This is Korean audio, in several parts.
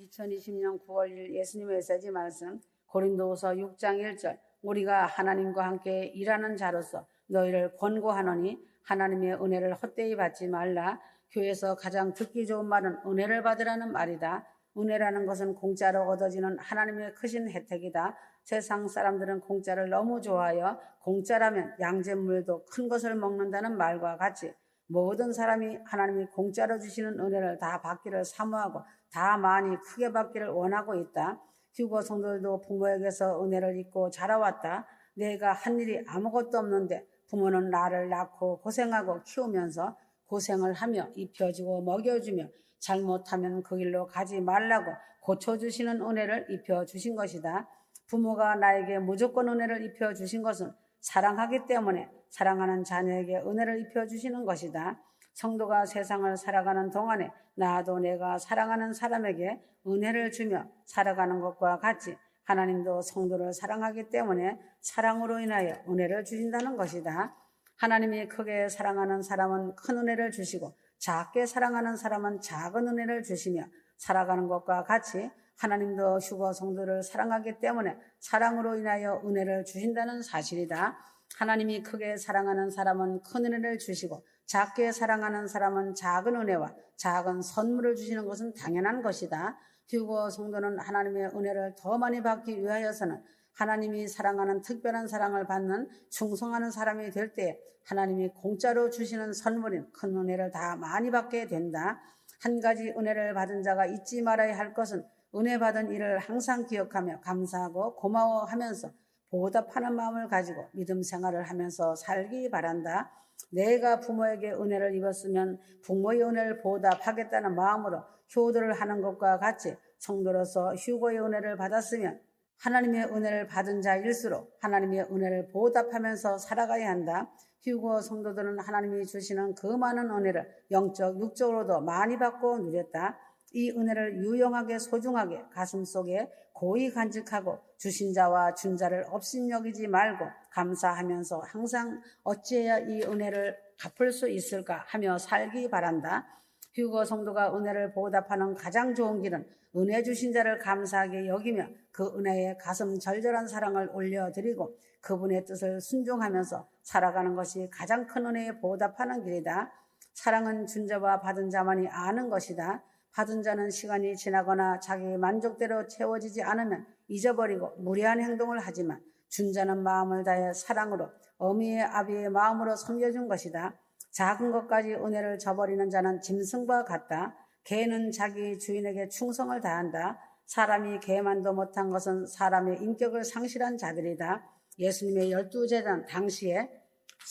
2020년 9월 1일 예수님의 메시지 말씀 고린도후서 6장 1절 우리가 하나님과 함께 일하는 자로서 너희를 권고하노니 하나님의 은혜를 헛되이 받지 말라 교회에서 가장 듣기 좋은 말은 은혜를 받으라는 말이다. 은혜라는 것은 공짜로 얻어지는 하나님의 크신 혜택이다. 세상 사람들은 공짜를 너무 좋아하여 공짜라면 양잿물도 큰 것을 먹는다는 말과 같이 모든 사람이 하나님이 공짜로 주시는 은혜를 다 받기를 사모하고 다 많이 크게 받기를 원하고 있다. 휴거 성도들도 부모에게서 은혜를 입고 자라왔다. 내가 한 일이 아무것도 없는데 부모는 나를 낳고 고생하고 키우면서 고생을 하며 입혀주고 먹여주며 잘못하면 그 길로 가지 말라고 고쳐주시는 은혜를 입혀주신 것이다. 부모가 나에게 무조건 은혜를 입혀주신 것은 사랑하기 때문에 사랑하는 자녀에게 은혜를 입혀주시는 것이다. 성도가 세상을 살아가는 동안에 나도 내가 사랑하는 사람에게 은혜를 주며 살아가는 것과 같이 하나님도 성도를 사랑하기 때문에 사랑으로 인하여 은혜를 주신다는 것이다. 하나님이 크게 사랑하는 사람은 큰 은혜를 주시고 작게 사랑하는 사람은 작은 은혜를 주시며 살아가는 것과 같이 하나님도 휴거 성도를 사랑하기 때문에 사랑으로 인하여 은혜를 주신다는 사실이다. 하나님이 크게 사랑하는 사람은 큰 은혜를 주시고 작게 사랑하는 사람은 작은 은혜와 작은 선물을 주시는 것은 당연한 것이다. 휴거 성도는 하나님의 은혜를 더 많이 받기 위하여서는 하나님이 사랑하는 특별한 사랑을 받는 충성하는 사람이 될 때 하나님이 공짜로 주시는 선물인 큰 은혜를 다 많이 받게 된다. 한 가지 은혜를 받은 자가 잊지 말아야 할 것은 은혜 받은 일을 항상 기억하며 감사하고 고마워하면서 보답하는 마음을 가지고 믿음 생활을 하면서 살기 바란다. 내가 부모에게 은혜를 입었으면 부모의 은혜를 보답하겠다는 마음으로 효도를 하는 것과 같이 성도로서 휴고의 은혜를 받았으면 하나님의 은혜를 받은 자일수록 하나님의 은혜를 보답하면서 살아가야 한다. 휴고 성도들은 하나님이 주시는 그 많은 은혜를 영적, 육적으로도 많이 받고 누렸다. 이 은혜를 유용하게 소중하게 가슴 속에 고이 간직하고 주신 자와 준 자를 업신여기지 말고 감사하면서 항상 어찌해야 이 은혜를 갚을 수 있을까 하며 살기 바란다. 휴거 성도가 은혜를 보답하는 가장 좋은 길은 은혜 주신 자를 감사하게 여기며 그 은혜에 가슴 절절한 사랑을 올려드리고 그분의 뜻을 순종하면서 살아가는 것이 가장 큰 은혜에 보답하는 길이다. 사랑은 준 자와 받은 자만이 아는 것이다. 받은 자는 시간이 지나거나 자기 만족대로 채워지지 않으면 잊어버리고 무례한 행동을 하지만 준 자는 마음을 다해 사랑으로 어미의 아비의 마음으로 섬겨준 것이다. 작은 것까지 은혜를 저버리는 자는 짐승과 같다. 개는 자기 주인에게 충성을 다한다. 사람이 개만도 못한 것은 사람의 인격을 상실한 자들이다. 예수님의 열두 제자는 당시에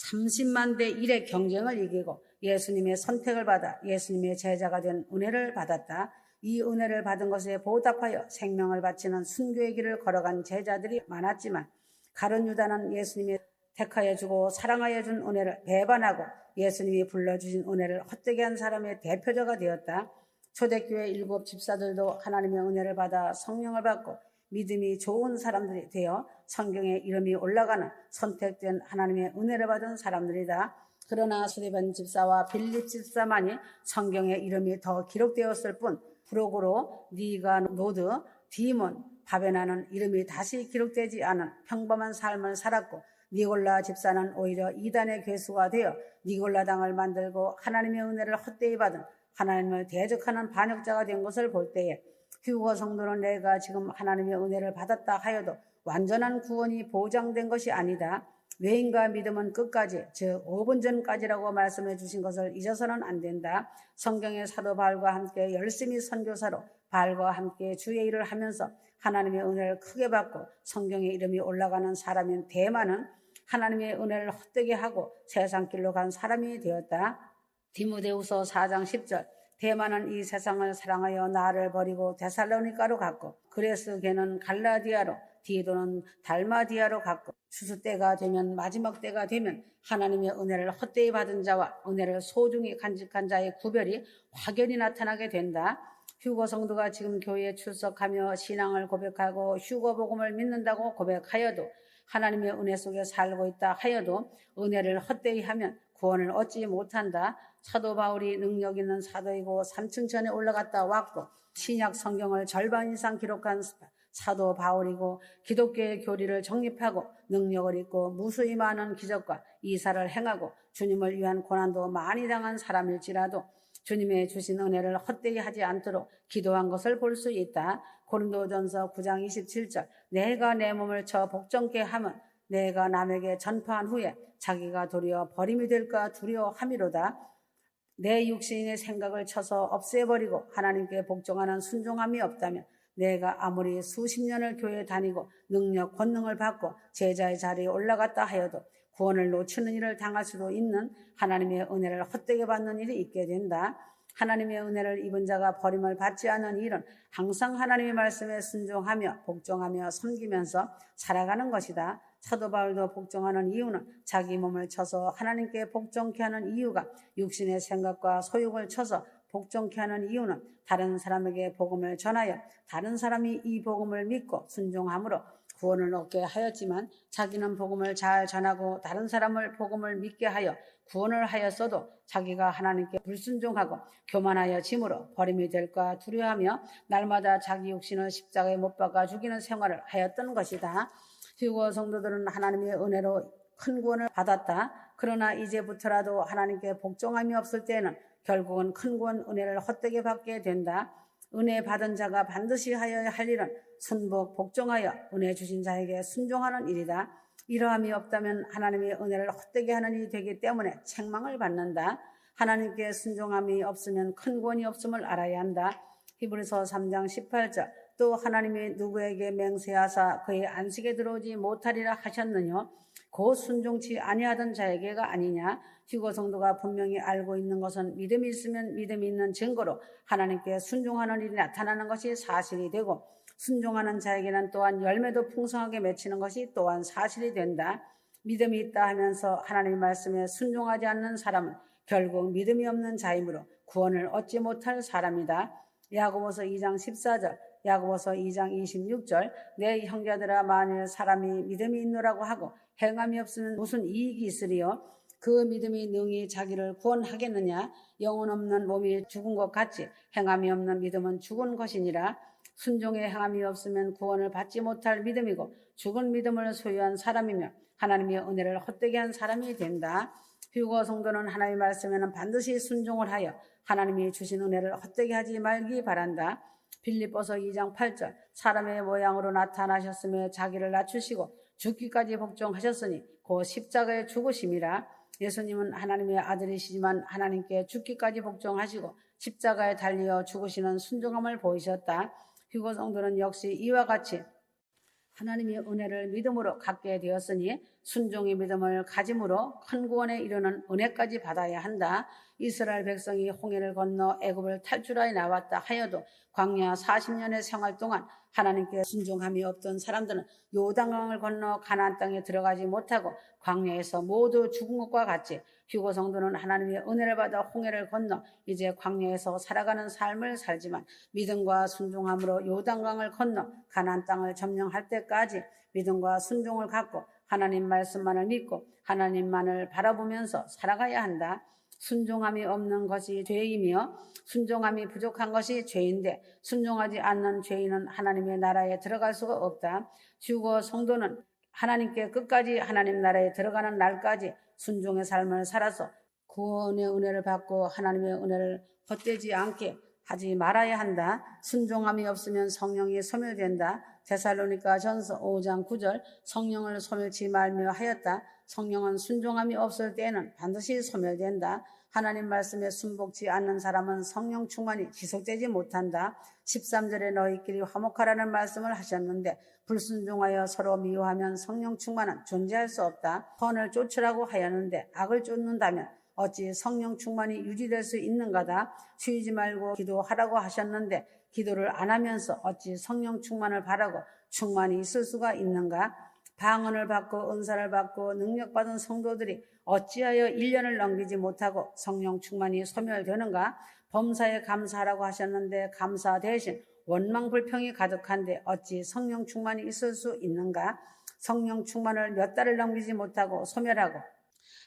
30만 대 1의 경쟁을 이기고 예수님의 선택을 받아 예수님의 제자가 된 은혜를 받았다. 이 은혜를 받은 것에 보답하여 생명을 바치는 순교의 길을 걸어간 제자들이 많았지만 가론 유다는 예수님이 택하여 주고 사랑하여 준 은혜를 배반하고 예수님이 불러주신 은혜를 헛되게 한 사람의 대표자가 되었다. 초대교회 일곱 집사들도 하나님의 은혜를 받아 성령을 받고 믿음이 좋은 사람들이 되어 성경에 이름이 올라가는 선택된 하나님의 은혜를 받은 사람들이다. 그러나 수리반 집사와 빌립 집사만이 성경에 이름이 더 기록되었을 뿐 프로고로 니가 노드 디몬 바베나는 이름이 다시 기록되지 않은 평범한 삶을 살았고 니골라 집사는 오히려 이단의 괴수가 되어 니골라 당을 만들고 하나님의 은혜를 헛되이 받은 하나님을 대적하는 반역자가 된 것을 볼 때에 휴거 성도는 내가 지금 하나님의 은혜를 받았다 하여도 완전한 구원이 보장된 것이 아니다. 외인과 믿음은 끝까지, 즉 5분 전까지라고 말씀해 주신 것을 잊어서는 안 된다. 성경의 사도 바울과 함께 열심히 선교사로 바울과 함께 주의 일을 하면서 하나님의 은혜를 크게 받고 성경의 이름이 올라가는 사람인 대만은 하나님의 은혜를 헛되게 하고 세상 길로 간 사람이 되었다. 디모데후서 4장 10절 대만은 이 세상을 사랑하여 나를 버리고 데살로니카로 갔고 그레스 걔는 갈라디아로 디도는 달마디아로 갔고 추수 때가 되면 마지막 때가 되면 하나님의 은혜를 헛되이 받은 자와 은혜를 소중히 간직한 자의 구별이 확연히 나타나게 된다. 휴거 성도가 지금 교회에 출석하며 신앙을 고백하고 휴거 복음을 믿는다고 고백하여도 하나님의 은혜 속에 살고 있다 하여도 은혜를 헛되이 하면 구원을 얻지 못한다. 사도 바울이 능력 있는 사도이고 삼층천에 올라갔다 왔고 신약 성경을 절반 이상 기록한 사도 바울이고 기독교의 교리를 정립하고 능력을 입고 무수히 많은 기적과 이사를 행하고 주님을 위한 고난도 많이 당한 사람일지라도 주님의 주신 은혜를 헛되이 하지 않도록 기도한 것을 볼 수 있다. 고린도전서 9장 27절 내가 내 몸을 쳐 복종케 하면 내가 남에게 전파한 후에 자기가 도리어 버림이 될까 두려워함이로다. 내 육신의 생각을 쳐서 없애버리고 하나님께 복종하는 순종함이 없다면 내가 아무리 수십 년을 교회에 다니고 능력, 권능을 받고 제자의 자리에 올라갔다 하여도 구원을 놓치는 일을 당할 수도 있는 하나님의 은혜를 헛되게 받는 일이 있게 된다. 하나님의 은혜를 입은 자가 버림을 받지 않는 일은 항상 하나님의 말씀에 순종하며 복종하며 섬기면서 살아가는 것이다. 사도 바울도 복종하는 이유는 자기 몸을 쳐서 하나님께 복종케 하는 이유가 육신의 생각과 소욕을 쳐서 복종케 하는 이유는 다른 사람에게 복음을 전하여 다른 사람이 이 복음을 믿고 순종함으로 구원을 얻게 하였지만 자기는 복음을 잘 전하고 다른 사람을 복음을 믿게 하여 구원을 하였어도 자기가 하나님께 불순종하고 교만하여 짐으로 버림이 될까 두려워하며 날마다 자기 육신을 십자가에 못 박아 죽이는 생활을 하였던 것이다. 휴거 성도들은 하나님의 은혜로 큰 구원을 받았다. 그러나 이제부터라도 하나님께 복종함이 없을 때는 결국은 큰 구원 은혜를 헛되게 받게 된다. 은혜 받은 자가 반드시 하여야 할 일은 순복 복종하여 은혜 주신 자에게 순종하는 일이다. 이러함이 없다면 하나님의 은혜를 헛되게 하는 일이 되기 때문에 책망을 받는다. 하나님께 순종함이 없으면 큰 구원이 없음을 알아야 한다. 히브리서 3장 18절 또 하나님이 누구에게 맹세하사 그의 안식에 들어오지 못하리라 하셨느냐 곧 순종치 아니하던 자에게가 아니냐 휴거 성도가 분명히 알고 있는 것은 믿음이 있으면 믿음이 있는 증거로 하나님께 순종하는 일이 나타나는 것이 사실이 되고 순종하는 자에게는 또한 열매도 풍성하게 맺히는 것이 또한 사실이 된다. 믿음이 있다 하면서 하나님의 말씀에 순종하지 않는 사람은 결국 믿음이 없는 자이므로 구원을 얻지 못할 사람이다. 야고보서 2장 14절, 야고보서 2장 26절, 내 형제들아 만일 사람이 믿음이 있노라고 하고 행함이 없으면 무슨 이익이 있으리요? 그 믿음이 능히 자기를 구원하겠느냐? 영혼 없는 몸이 죽은 것 같이 행함이 없는 믿음은 죽은 것이니라. 순종의 행함이 없으면 구원을 받지 못할 믿음이고 죽은 믿음을 소유한 사람이며 하나님의 은혜를 헛되게 한 사람이 된다. 휴거 성도는 하나님의 말씀에는 반드시 순종을 하여 하나님이 주신 은혜를 헛되게 하지 말기 바란다. 빌립보서 2장 8절 사람의 모양으로 나타나셨으며 자기를 낮추시고 죽기까지 복종하셨으니 곧 십자가에 죽으심이라 예수님은 하나님의 아들이시지만 하나님께 죽기까지 복종하시고 십자가에 달려 죽으시는 순종함을 보이셨다. 성도는 역시 이와 같이 하나님의 은혜를 믿음으로 갖게 되었으니 순종의 믿음을 가짐으로 큰 구원에 이르는 은혜까지 받아야 한다. 이스라엘 백성이 홍해를 건너 애굽을 탈출하여 나왔다 하여도 광야 40년의 생활 동안 하나님께 순종함이 없던 사람들은 요단강을 건너 가나안 땅에 들어가지 못하고 광야에서 모두 죽은 것과 같이 휴고 성도는 하나님의 은혜를 받아 홍해를 건너 이제 광야에서 살아가는 삶을 살지만 믿음과 순종함으로 요단강을 건너 가나안 땅을 점령할 때까지 믿음과 순종을 갖고 하나님 말씀만을 믿고 하나님만을 바라보면서 살아가야 한다. 순종함이 없는 것이 죄이며 순종함이 부족한 것이 죄인데 순종하지 않는 죄인은 하나님의 나라에 들어갈 수가 없다. 주고 성도는 하나님께 끝까지 하나님 나라에 들어가는 날까지 순종의 삶을 살아서 구원의 은혜를 받고 하나님의 은혜를 헛되지 않게 하지 말아야 한다. 순종함이 없으면 성령이 소멸된다. 데살로니가 전서 5장 9절 성령을 소멸치 말며 하였다. 성령은 순종함이 없을 때에는 반드시 소멸된다. 하나님 말씀에 순복지 않는 사람은 성령 충만이 지속되지 못한다. 13절에 너희끼리 화목하라는 말씀을 하셨는데 불순종하여 서로 미워하면 성령 충만은 존재할 수 없다. 선을 쫓으라고 하였는데 악을 쫓는다면 어찌 성령 충만이 유지될 수 있는가다. 쉬지 말고 기도하라고 하셨는데 기도를 안 하면서 어찌 성령 충만을 바라고 충만이 있을 수가 있는가? 방언을 받고 은사를 받고 능력받은 성도들이 어찌하여 1년을 넘기지 못하고 성령 충만이 소멸되는가? 범사에 감사하라고 하셨는데 감사 대신 원망 불평이 가득한데 어찌 성령 충만이 있을 수 있는가? 성령 충만을 몇 달을 넘기지 못하고 소멸하고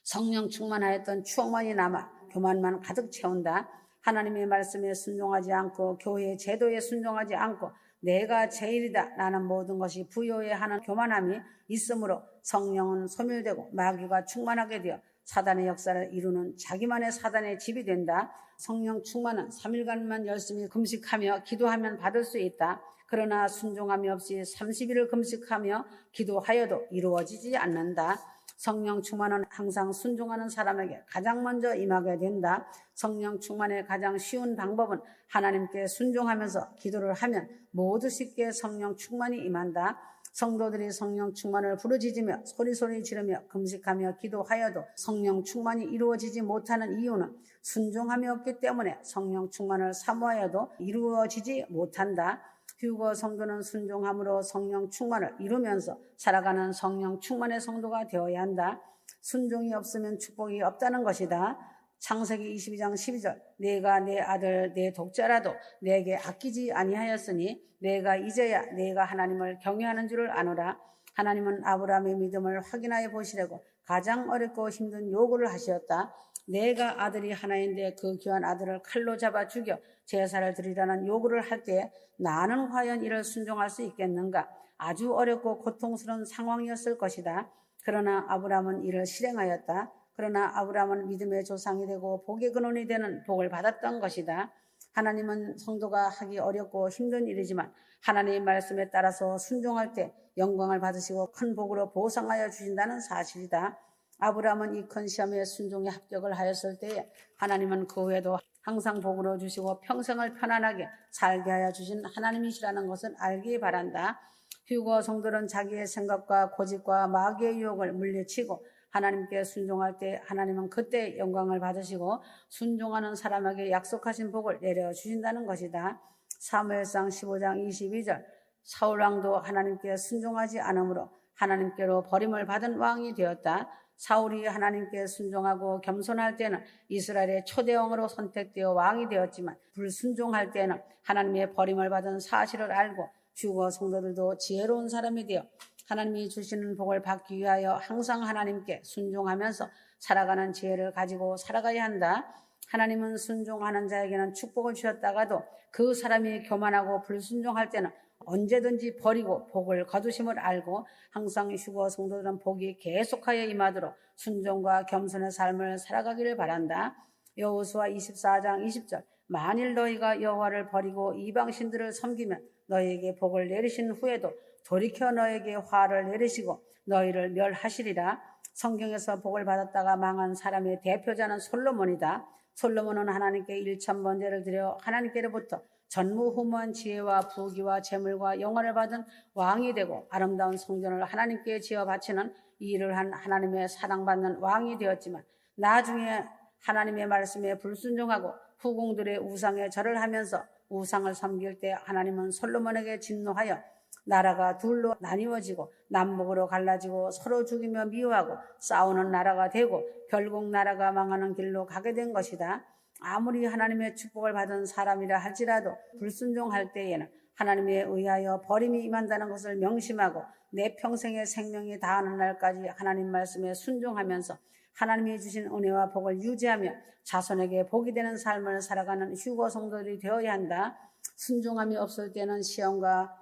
성령 충만하였던 추억만이 남아 교만만 가득 채운다. 하나님의 말씀에 순종하지 않고 교회의 제도에 순종하지 않고 내가 제일이다. 나는 모든 것이 부여해야 하는 교만함이 있으므로 성령은 소멸되고 마귀가 충만하게 되어 사단의 역사를 이루는 자기만의 사단의 집이 된다. 성령 충만은 3일간만 열심히 금식하며 기도하면 받을 수 있다. 그러나 순종함이 없이 30일을 금식하며 기도하여도 이루어지지 않는다. 성령 충만은 항상 순종하는 사람에게 가장 먼저 임하게 된다. 성령 충만의 가장 쉬운 방법은 하나님께 순종하면서 기도를 하면 모두 쉽게 성령 충만이 임한다. 성도들이 성령 충만을 부르짖으며 소리소리 지르며 금식하며 기도하여도 성령 충만이 이루어지지 못하는 이유는 순종함이 없기 때문에 성령 충만을 사모하여도 이루어지지 못한다. 휴거 성도는 순종함으로 성령 충만을 이루면서 살아가는 성령 충만의 성도가 되어야 한다. 순종이 없으면 축복이 없다는 것이다. 창세기 22장 12절 내가 내 아들 내 독자라도 내게 아끼지 아니하였으니 내가 이제야 내가 하나님을 경외하는 줄을 아노라. 하나님은 아브라함의 믿음을 확인하여 보시려고 가장 어렵고 힘든 요구를 하셨다. 내가 아들이 하나인데 그 귀한 아들을 칼로 잡아 죽여 제사를 드리라는 요구를 할 때 나는 과연 이를 순종할 수 있겠는가? 아주 어렵고 고통스러운 상황이었을 것이다. 그러나 아브라함은 이를 실행하였다. 그러나 아브라함은 믿음의 조상이 되고 복의 근원이 되는 복을 받았던 것이다. 하나님은 성도가 하기 어렵고 힘든 일이지만 하나님의 말씀에 따라서 순종할 때 영광을 받으시고 큰 복으로 보상하여 주신다는 사실이다. 아브라함은 이 큰 시험에 순종에 합격을 하였을 때에 하나님은 그 후에도 항상 복으로 주시고 평생을 편안하게 살게 하여 주신 하나님이시라는 것을 알기 바란다. 휴거 성도는 자기의 생각과 고집과 마귀의 유혹을 물리치고 하나님께 순종할 때 하나님은 그때 영광을 받으시고 순종하는 사람에게 약속하신 복을 내려 주신다는 것이다. 사무엘상 15장 22절 사울 왕도 하나님께 순종하지 않으므로 하나님께로 버림을 받은 왕이 되었다. 사울이 하나님께 순종하고 겸손할 때는 이스라엘의 초대왕으로 선택되어 왕이 되었지만 불순종할 때는 하나님의 버림을 받은 사실을 알고 주거 성도들도 지혜로운 사람이 되어 하나님이 주시는 복을 받기 위하여 항상 하나님께 순종하면서 살아가는 지혜를 가지고 살아가야 한다. 하나님은 순종하는 자에게는 축복을 주셨다가도 그 사람이 교만하고 불순종할 때는 언제든지 버리고 복을 거두심을 알고 항상 휴거 성도들은 복이 계속하여 임하도록 순종과 겸손의 삶을 살아가기를 바란다. 여호수아 24장 20절 만일 너희가 여호와를 버리고 이방 신들을 섬기면 너희에게 복을 내리신 후에도 돌이켜 너에게 화를 내리시고 너희를 멸하시리라. 성경에서 복을 받았다가 망한 사람의 대표자는 솔로몬이다. 솔로몬은 하나님께 일천 번제를 드려 하나님께로부터 전무후무한 지혜와 부귀와 재물과 영화를 받은 왕이 되고 아름다운 성전을 하나님께 지어 바치는 이 일을 한 하나님의 사랑받는 왕이 되었지만 나중에 하나님의 말씀에 불순종하고 후궁들의 우상에 절을 하면서 우상을 섬길 때 하나님은 솔로몬에게 진노하여 나라가 둘로 나뉘어지고 남북으로 갈라지고 서로 죽이며 미워하고 싸우는 나라가 되고 결국 나라가 망하는 길로 가게 된 것이다. 아무리 하나님의 축복을 받은 사람이라 할지라도 불순종할 때에는 하나님에 의하여 버림이 임한다는 것을 명심하고 내 평생의 생명이 다하는 날까지 하나님 말씀에 순종하면서 하나님이 주신 은혜와 복을 유지하며 자손에게 복이 되는 삶을 살아가는 휴거 성도들이 되어야 한다. 순종함이 없을 때는 시험과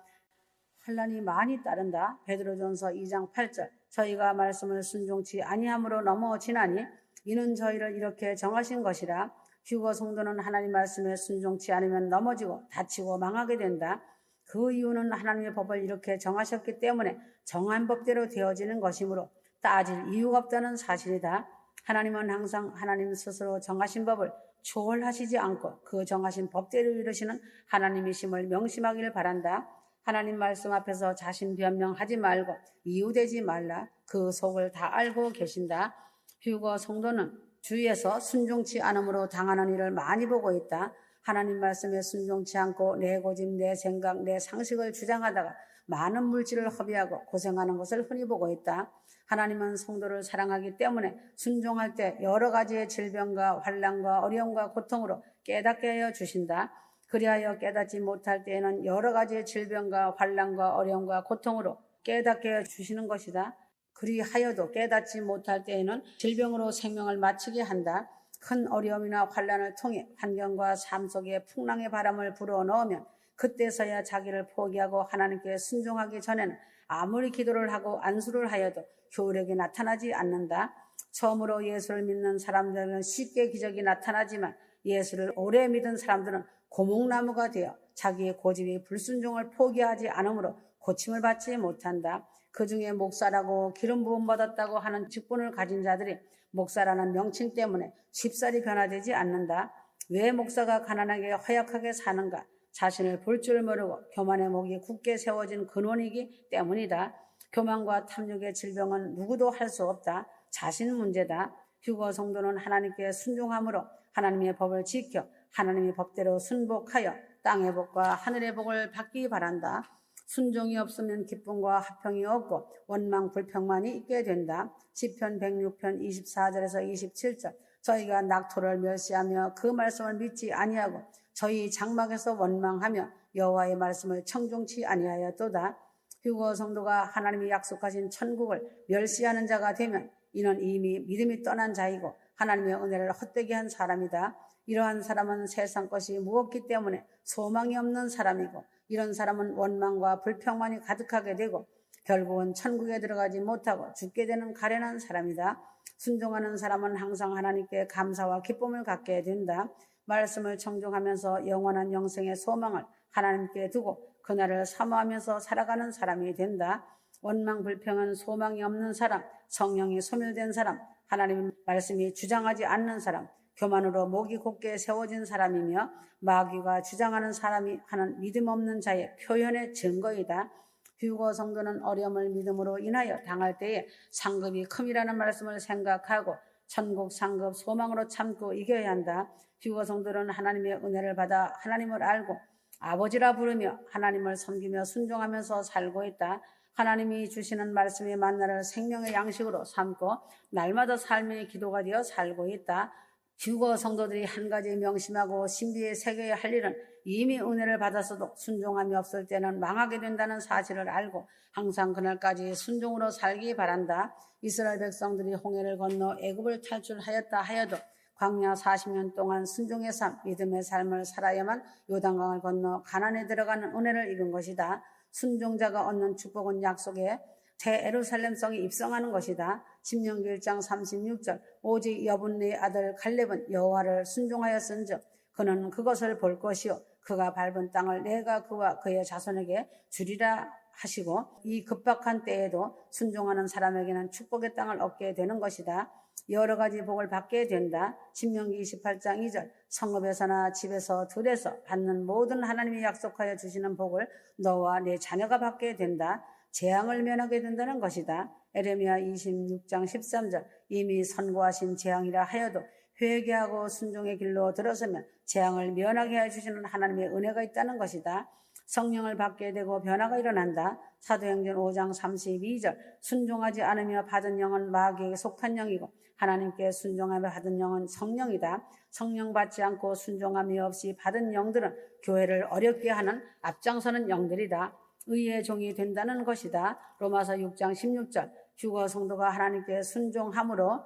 환란이 많이 따른다. 베드로전서 2장 8절. 저희가 말씀을 순종치 아니함으로 넘어지나니 이는 저희를 이렇게 정하신 것이라. 휴거 성도는 하나님 말씀에 순종치 않으면 넘어지고 다치고 망하게 된다. 그 이유는 하나님의 법을 이렇게 정하셨기 때문에 정한 법대로 되어지는 것이므로 따질 이유가 없다는 사실이다. 하나님은 항상 하나님 스스로 정하신 법을 초월하시지 않고 그 정하신 법대로 이루시는 하나님이심을 명심하기를 바란다. 하나님 말씀 앞에서 자신 변명하지 말고 이유되지 말라. 그 속을 다 알고 계신다. 휴거 성도는 주위에서 순종치 않음으로 당하는 일을 많이 보고 있다. 하나님 말씀에 순종치 않고 내 고집, 내 생각, 내 상식을 주장하다가 많은 물질을 허비하고 고생하는 것을 흔히 보고 있다. 하나님은 성도를 사랑하기 때문에 순종할 때 여러 가지의 질병과 환란과 어려움과 고통으로 깨닫게 하여 주신다. 그리하여 깨닫지 못할 때에는 여러 가지의 질병과 환란과 어려움과 고통으로 깨닫게 하여 주시는 것이다. 그리하여도 깨닫지 못할 때에는 질병으로 생명을 마치게 한다. 큰 어려움이나 환란을 통해 환경과 삶 속에 풍랑의 바람을 불어 넣으면 그때서야 자기를 포기하고 하나님께 순종하기 전에는 아무리 기도를 하고 안수를 하여도 효력이 나타나지 않는다. 처음으로 예수를 믿는 사람들은 쉽게 기적이 나타나지만 예수를 오래 믿은 사람들은 고목나무가 되어 자기의 고집이 불순종을 포기하지 않으므로 고침을 받지 못한다. 그 중에 목사라고 기름 부음 받았다고 하는 직분을 가진 자들이 목사라는 명칭 때문에 쉽사리 변화되지 않는다. 왜 목사가 가난하게 허약하게 사는가? 자신을 볼 줄 모르고 교만의 목이 굳게 세워진 근원이기 때문이다. 교만과 탐욕의 질병은 누구도 할 수 없다. 자신 문제다. 휴거 성도는 하나님께 순종함으로 하나님의 법을 지켜 하나님의 법대로 순복하여 땅의 복과 하늘의 복을 받기 바란다. 순종이 없으면 기쁨과 화평이 없고 원망 불평만이 있게 된다. 시편 106편 24절에서 27절 저희가 낙토를 멸시하며 그 말씀을 믿지 아니하고 저희 장막에서 원망하며 여호와의 말씀을 청종치 아니하였도다. 휴거 성도가 하나님이 약속하신 천국을 멸시하는 자가 되면 이는 이미 믿음이 떠난 자이고 하나님의 은혜를 헛되게 한 사람이다. 이러한 사람은 세상 것이 무겁기 때문에 소망이 없는 사람이고 이런 사람은 원망과 불평만이 가득하게 되고 결국은 천국에 들어가지 못하고 죽게 되는 가련한 사람이다. 순종하는 사람은 항상 하나님께 감사와 기쁨을 갖게 된다. 말씀을 청종하면서 영원한 영생의 소망을 하나님께 두고 그날을 사모하면서 살아가는 사람이 된다. 원망 불평은 소망이 없는 사람, 성령이 소멸된 사람, 하나님 말씀이 주장하지 않는 사람, 교만으로 목이 곧게 세워진 사람이며 마귀가 주장하는 사람이 하는 믿음 없는 자의 표현의 증거이다. 휴거 성도는 어려움을 믿음으로 인하여 당할 때에 상급이 큼이라는 말씀을 생각하고 천국 상급 소망으로 참고 이겨야 한다. 휴거 성도는 하나님의 은혜를 받아 하나님을 알고 아버지라 부르며 하나님을 섬기며 순종하면서 살고 있다. 하나님이 주시는 말씀의 만나를 생명의 양식으로 삼고 날마다 삶의 기도가 되어 살고 있다. 휴거 성도들이 한 가지 명심하고 신비의 세계에 할 일은 이미 은혜를 받았어도 순종함이 없을 때는 망하게 된다는 사실을 알고 항상 그날까지 순종으로 살기 바란다. 이스라엘 백성들이 홍해를 건너 애굽을 탈출하였다 하여도 광야 40년 동안 순종의 삶, 믿음의 삶을 살아야만 요단강을 건너 가난에 들어가는 은혜를 입은 것이다. 순종자가 얻는 축복은 약속에 새 에루살렘성이 입성하는 것이다. 신명기 1장 36절 오직 여분네의 아들 갈렙은 여호와를 순종하였은즉 그는 그것을 볼 것이요 그가 밟은 땅을 내가 그와 그의 자손에게 주리라 하시고 이 급박한 때에도 순종하는 사람에게는 축복의 땅을 얻게 되는 것이다. 여러 가지 복을 받게 된다. 신명기 28장 2절 성읍에서나 집에서 들에서 받는 모든 하나님이 약속하여 주시는 복을 너와 내 자녀가 받게 된다. 재앙을 면하게 된다는 것이다. 에레미야 26장 13절 이미 선고하신 재앙이라 하여도 회개하고 순종의 길로 들어서면 재앙을 면하게 해주시는 하나님의 은혜가 있다는 것이다. 성령을 받게 되고 변화가 일어난다. 사도행전 5장 32절 순종하지 않으며 받은 영은 마귀에게 속한 영이고 하나님께 순종하며 받은 영은 성령이다. 성령 받지 않고 순종함이 없이 받은 영들은 교회를 어렵게 하는 앞장서는 영들이다. 의의 종이 된다는 것이다. 로마서 6장 16절 휴거 성도가 하나님께 순종함으로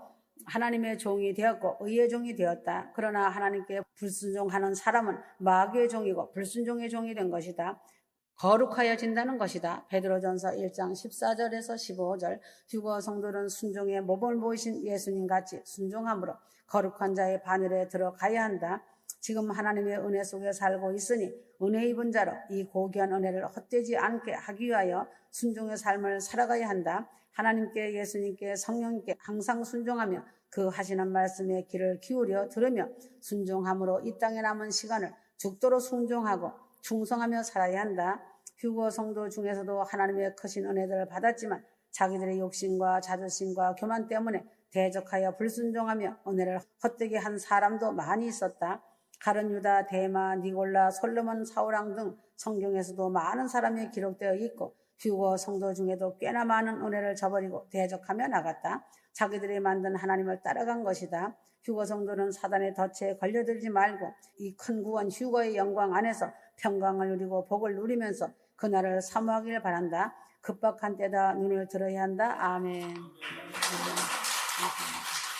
하나님의 종이 되었고 의의 종이 되었다. 그러나 하나님께 불순종하는 사람은 마귀의 종이고 불순종의 종이 된 것이다. 거룩하여진다는 것이다. 베드로전서 1장 14절에서 15절 휴거 성도는 순종의 모범을 보이신 예수님 같이 순종함으로 거룩한 자의 바늘에 들어가야 한다. 지금 하나님의 은혜 속에 살고 있으니 은혜 입은 자로 이 고귀한 은혜를 헛되지 않게 하기 위하여 순종의 삶을 살아가야 한다. 하나님께 예수님께 성령님께 항상 순종하며 그 하시는 말씀에 귀를 기울여 들으며 순종함으로 이 땅에 남은 시간을 죽도록 순종하고 충성하며 살아야 한다. 휴거 성도 중에서도 하나님의 크신 은혜들을 받았지만 자기들의 욕심과 자존심과 교만 때문에 대적하여 불순종하며 은혜를 헛되게 한 사람도 많이 있었다. 가른 유다, 데마, 니골라, 솔로몬, 사우랑 등 성경에서도 많은 사람이 기록되어 있고 휴거 성도 중에도 꽤나 많은 은혜를 저버리고 대적하며 나갔다. 자기들이 만든 하나님을 따라간 것이다. 휴거 성도는 사단의 덫에 걸려들지 말고 이 큰 구원 휴거의 영광 안에서 평강을 누리고 복을 누리면서 그날을 사모하길 바란다. 급박한 때다 눈을 들어야 한다. 아멘.